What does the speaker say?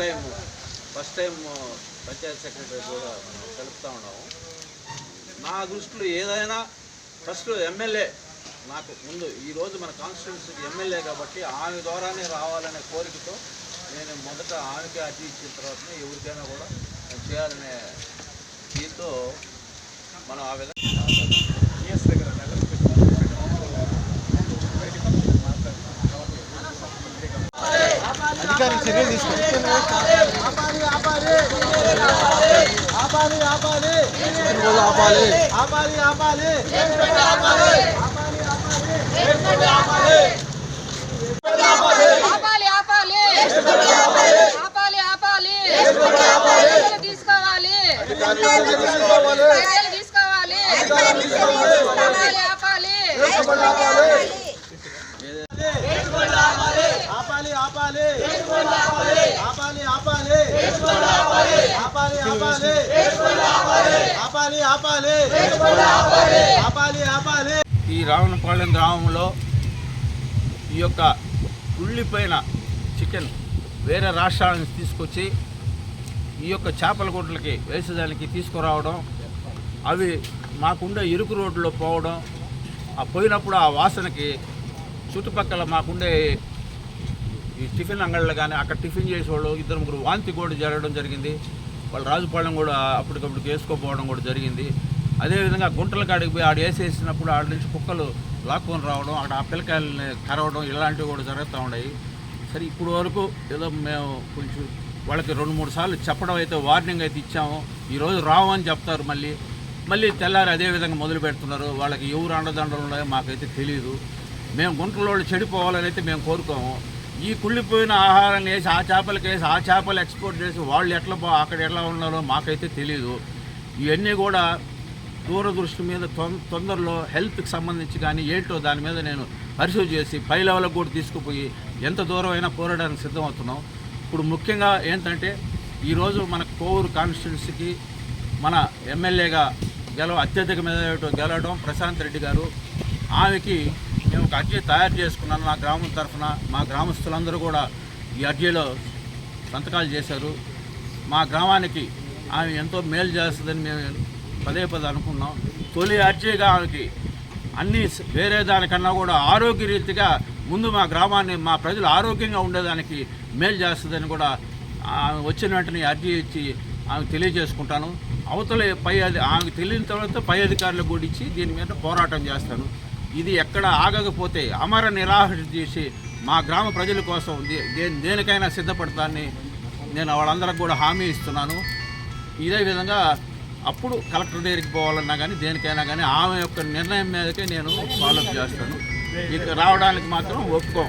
Time first time panchayat secretary కూడా మనం కలుపుతూ ఉన్నాము. నా దృష్టిలో ఏదైనా ఫస్ట్ ఎమ్మెల్యే నాకు ముందు ఈరోజు మన కాన్స్టిట్యున్సీకి ఎమ్మెల్యే కాబట్టి ఆమె ద్వారానే రావాలనే కోరికతో నేను మొదట ఆమెకి అర్జీ ఇచ్చిన తర్వాతనే ఎవరికైనా కూడా చేయాలనే దీంతో మనం ఆ విధంగా అధికారి చర్యలు తీసుకోండి ఆపాలి ఆపాలి ఆపాలి ఆపాలి రోజు ఆపాలి ఆపాలి ఆపాలి ఆపాలి ఆపాలి ఆపాలి ఆపాలి చర్యలు తీసుకోవాలి తీసుకోవాలి ఆపాలి ఆపాలి. ఆపాలి. ఆపాలి ఆపాలి. ఆపాలి. ఆపాలి ఆపాలి. ఆపాలి. ఆపాలి ఆపాలి. ఆపాలి. ఈ రావణపాలెం గ్రామంలో ఈ యొక్క కుళ్ళిపోయిన చికెన్ వేరే రాష్ట్రాల నుంచి తీసుకొచ్చి ఈ యొక్క చేపల గుడ్లకి వేసేదానికి తీసుకురావడం అవి మాకుండే ఇరుకు రోడ్లో పోవడం ఆ పోయినప్పుడు ఆ వాసనకి చుట్టుపక్కల మాకుండే ఈ టిఫిన్ అంగళ్ళు కానీ అక్కడ టిఫిన్ చేసేవాళ్ళు ఇద్దరు ముగ్గురు వాంతి కూడా జరగడం జరిగింది. వాళ్ళు రాజుపాలెం కూడా అప్పటికప్పుడు వేసుకోపోవడం కూడా జరిగింది. అదేవిధంగా గుంటల కాడికి పోయి ఆడ వేసేసినప్పుడు ఆడ నుంచి కుక్కలు లాక్కొని రావడం అక్కడ ఆ పిల్లకాయలని కరవడం ఇలాంటివి కూడా జరుగుతూ ఉన్నాయి. సరే ఇప్పుడు వరకు ఏదో మేము కొంచెం వాళ్ళకి రెండు మూడు సార్లు చెప్పడం అయితే వార్నింగ్ అయితే ఇచ్చాము. ఈరోజు రావని చెప్తారు మళ్ళీ. మళ్ళీ తెల్లారి అదే విధంగా మొదలు పెడుతున్నారు. వాళ్ళకి ఎవరు అండదండలు ఉన్నాయో మాకైతే తెలియదు మేము గుంటలో చెడిపోవాలని అయితే మేము కోరుకోము. ఈ కుళ్ళిపోయిన ఆహారం వేసి ఆ చేపలకి వేసి ఆ చేపలు ఎక్స్పోర్ట్ చేసి వాళ్ళు ఎట్లా బా అక్కడ ఎట్లా ఉన్నారో మాకైతే తెలియదు ఇవన్నీ కూడా దూరదృష్టి మీద తొం- తొందరలో హెల్త్కి సంబంధించి కానీ ఏంటో దాని మీద నేను పరిశోధన చేసి పై లెవెల్కి కూడా తీసుకుపోయి ఎంత దూరం అయినా పోరాడడానికి సిద్ధమవుతున్నాం. ఇప్పుడు ముఖ్యంగా ఏంటంటే ఈరోజు మన కోవూరు కాన్స్టిట్యున్సీకి మన ఎమ్మెల్యేగా గెలవ అత్యధిక మీద గెలవడం ప్రశాంత్ రెడ్డి గారు. ఆమెకి మేము ఒక అర్జీ తయారు చేసుకున్నాను మా గ్రామం తరఫున. మా గ్రామస్తులందరూ కూడా ఈ అర్జీలో సంతకాలు చేశారు. మా గ్రామానికి ఆమె ఎంతో మేలు చేస్తుందని మేము పదే పదే అనుకున్నాం. తొలి అర్జీగా ఆమెకి అన్నీ వేరే దానికన్నా కూడా ఆరోగ్య రీతిగా ముందు మా గ్రామాన్ని మా ప్రజలు ఆరోగ్యంగా ఉండేదానికి మేలు చేస్తుందని కూడా ఆమె వచ్చిన వెంటనే అర్జీ ఇచ్చి ఆమె తెలియజేసుకుంటాను. అవతల పై అది ఆమెకు తెలియని తర్వాత పై అధికారులకు కూడా ఇచ్చి దీని మీద పోరాటం చేస్తాను. ఇది ఎక్కడ ఆగకపోతే అమర నిరాహరణ చేసి మా గ్రామ ప్రజల కోసం దే- దేనికైనా సిద్ధపడతానని నేను వాళ్ళందరికి కూడా హామీ ఇస్తున్నాను. ఇదే విధంగా అప్పుడు కలెక్టర్ దగ్గరికి పోవాలన్నా కానీ దేనికైనా కానీ ఆమె యొక్క నిర్ణయం మీదకే నేను ఫాలో చేస్తాను. ఇక రావడానికి మాత్రం ఒప్పుకోం.